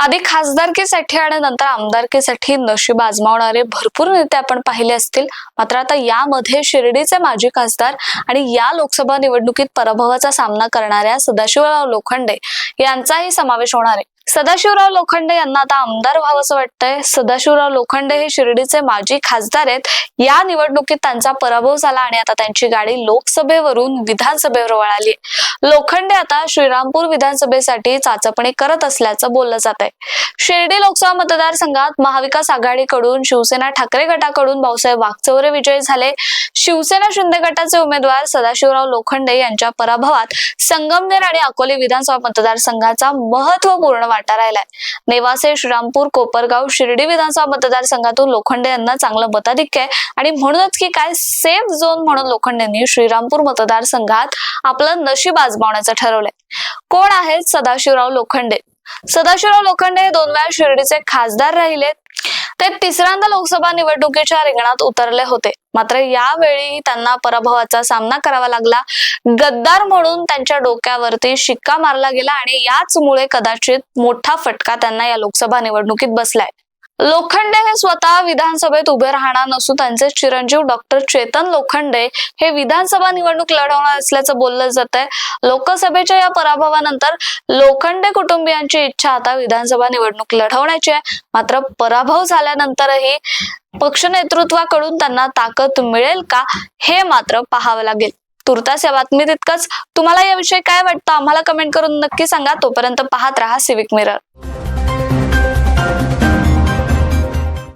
आधी खासदारकीसाठी आणि नंतर आमदारकीसाठी नशीब आजमावणारे भरपूर नेते आपण पाहिले असतील. मात्र आता यामध्ये शिर्डीचे माजी खासदार आणि या लोकसभा निवडणुकीत पराभवाचा सामना करणाऱ्या सदाशिवराव लोखंडे यांचाही समावेश होणार आहे. सदाशिवराव लोखंडे यांना आता आमदार व्हावंसं वाटतंय. सदाशिवराव लोखंडे हे शिर्डीचे माजी खासदार आहेत. या निवडणुकीत त्यांचा पराभव झाला आणि आता त्यांची गाडी लोकसभेवरून विधानसभेवर वळाली. लोखंडे आता श्रीरामपूर विधानसभेसाठी चाचपणी करत असल्याचं बोललं जात आहे शिर्डी लोकसभा मतदारसंघात महाविकास आघाडीकडून शिवसेना ठाकरे गटाकडून भाऊसाहेब वागचौरे विजयी झाले. शिवसेना शिंदे गटाचे उमेदवार सदाशिवराव लोखंडे यांच्या पराभवात संगमनेर आणि अकोले विधानसभा मतदारसंघाचा महत्त्वपूर्ण वाटा राहिलाय. नेवासे श्रीरामपूर कोपरगाव शिर्डी विधानसभा मतदारसंघातून लोखंडे यांना चांगलं मताधिक्य आहे. आणि म्हणूनच की काय सेफ झोन म्हणून लोखंडेंनी श्रीरामपूर मतदारसंघात आपलं नशीब आजमावण्याचं ठरवलंय. कोण आहेत सदाशिवराव लोखंडे? सदाशिवराव लोखंडे हे दोन वेळा शिर्डीचे खासदार राहिलेत ते तिसऱ्यांदा लोकसभा निवडणुकीच्या रिंगणात उतरले होते. मात्र यावेळी त्यांना पराभवाचा सामना करावा लागला. गद्दार म्हणून त्यांच्या डोक्यावरती शिक्का मारला गेला आणि याचमुळे कदाचित मोठा फटका त्यांना या लोकसभा निवडणुकीत बसलाय. लोखंडे हे स्वतः विधानसभेत उभे राहणार नसून त्यांचे चिरंजीव डॉक्टर चेतन लोखंडे हे विधानसभा निवडणूक लढवणार असल्याचं बोललं जात आहे लोकसभेच्या या पराभवानंतर लोखंडे कुटुंबियांची इच्छा आता विधानसभा निवडणूक लढवण्याची आहे. मात्र पराभव झाल्यानंतरही पक्ष नेतृत्वाकडून त्यांना ताकद मिळेल का हे मात्र पाहावं लागेल. तुर्तास या बातमीत इतकंच. तुम्हाला याविषयी काय वाटतं? आम्हाला कमेंट करून नक्की सांगा. तोपर्यंत पाहत राहा सिविक मिरर